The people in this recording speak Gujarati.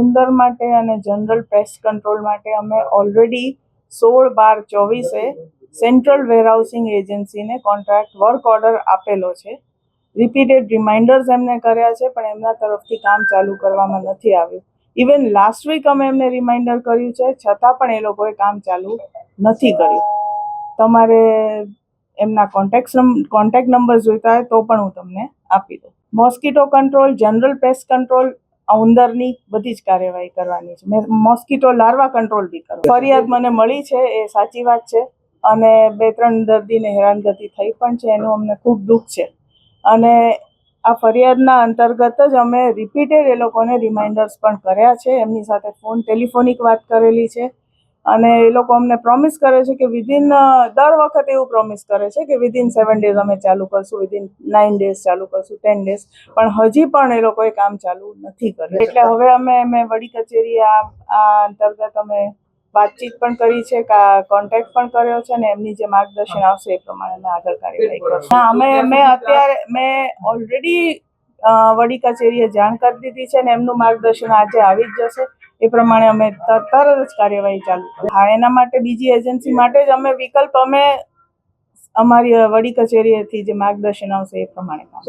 ઉંદર માટે અને જનરલ પેસ્ટ કંટ્રોલ માટે અમે ઓલરેડી સોળ બાર ચોવીસે સેન્ટ્રલ વેરહાઉસિંગ એજન્સીને કોન્ટ્રાક્ટ વર્ક ઓર્ડર આપેલો છે. રિપીટેડ રિમાઇન્ડર્સ એમને કર્યા છે, પણ એમના તરફથી કામ ચાલુ કરવામાં નથી આવ્યું. ઇવન લાસ્ટ વીક અમે એમને રિમાઇન્ડર કર્યું છે, છતાં પણ એ લોકોએ કામ ચાલુ નથી કર્યું. તમારે એમના કોન્ટેક્ટ કોન્ટેક્ટ નંબર જોઈતા હોય તો પણ હું તમને આપી દઉં. Mosquito control general pest control ઉંદરની બધી જ કાર્યવાહી કરવાની છે. મેં મોસ્કીટો લાર્વા કંટ્રોલ બી કરો ફરિયાદ મને મળી છે, એ સાચી વાત છે. અને બે ત્રણ દર્દીને હેરાનગતિ થઈ પણ છે, એનું અમને ખૂબ દુઃખ છે. અને આ ફરિયાદના અંતર્ગત જ અમે રિપીટેડ એ લોકોને રિમાઇન્ડર્સ પણ કર્યા છે. એમની સાથે ફોન ટેલિફોનિક વાત કરેલી છે. અને એ લોકો અમને પ્રોમિસ કરે છે કે વિધિન દર વખતે એવું પ્રોમિસ કરે છે કે વિધિન સેવન ડેઝ અમે ચાલુ કરશું વિધિન નાઇન ડેઝ ચાલુ કરશું ટેન ડેઝ પણ હજી પણ એ લોકોએ કામ ચાલુ નથી કર્યું. એટલે હવે અમે મેં વડી કચેરી આ આ અંતર્ગત અમે વાતચીત પણ કરી છે કોન્ટેક્ટ પણ કર્યો છે ને એમની જે માર્ગદર્શન આવશે એ પ્રમાણે અમે આગળ કાર્યવાહી કરશું. અમે મેં અત્યારે મેં ઓલરેડી વડી કચેરીએ જાણ કરી દીધી છે ને એમનું માર્ગદર્શન આજે આવી જ જશે. એ પ્રમાણે અમે તરત જ કાર્યવાહી ચાલુ હા, એના માટે બીજી એજન્સી માટે જ અમે વિકલ્પ અમે અમારી વડી કચેરીએથી જે માર્ગદર્શન આવશે એ પ્રમાણે કામ.